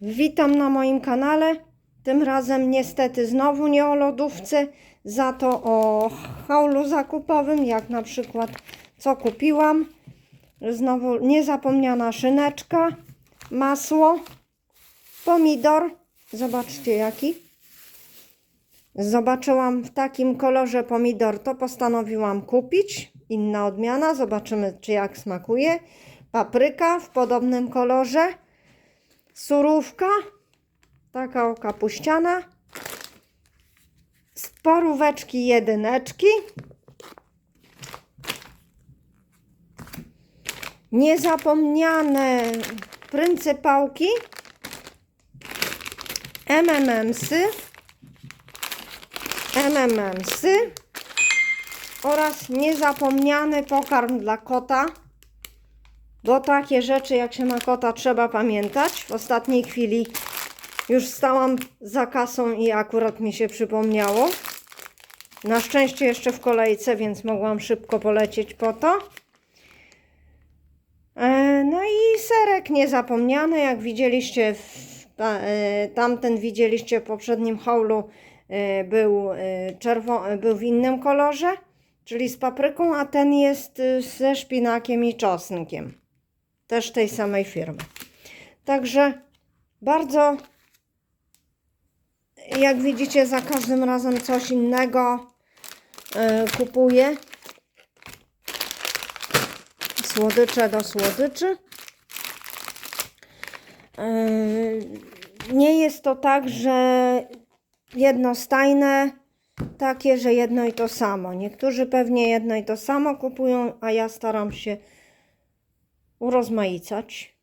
Witam na moim kanale. Tym razem niestety znowu nie o lodówce, za to o haulu zakupowym, jak na przykład co kupiłam. Znowu niezapomniana szyneczka, masło, pomidor. Zobaczcie jaki. Zobaczyłam w takim kolorze pomidor, to postanowiłam kupić. Inna odmiana, zobaczymy czy jak smakuje. Papryka w podobnym kolorze. Surówka, taka o kapuściana. Sporóweczki jedyneczki. Niezapomniane pryncypałki. MMMsy. MMMsy. Oraz niezapomniany pokarm dla kota. Bo takie rzeczy, jak się ma kota, trzeba pamiętać. W ostatniej chwili już stałam za kasą i akurat mi się przypomniało. Na szczęście jeszcze w kolejce, więc mogłam szybko polecieć po to. E, No i serek niezapomniany, jak widzieliście, w, e, tamten widzieliście w poprzednim haulu, e, był, był w innym kolorze, czyli z papryką, a ten jest ze szpinakiem i czosnkiem też tej samej firmy. Także bardzo, jak widzicie, za każdym razem coś innego e, kupuję. Słodycze do słodyczy. E, nie jest to tak, że jednostajne takie, że jedno i to samo. Niektórzy pewnie jedno i to samo kupują, a ja staram się urozmaicać.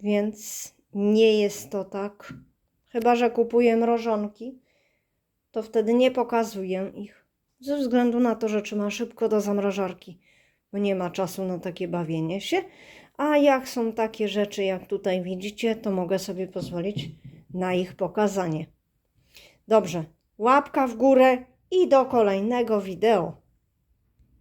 Więc nie jest to tak. Chyba, że kupuję mrożonki, to wtedy nie pokazuję ich. Ze względu na to, że trzeba szybko do zamrażarki, bo nie ma czasu na takie bawienie się. A jak są takie rzeczy, jak tutaj widzicie, to mogę sobie pozwolić na ich pokazanie. Dobrze, łapka w górę i do kolejnego wideo.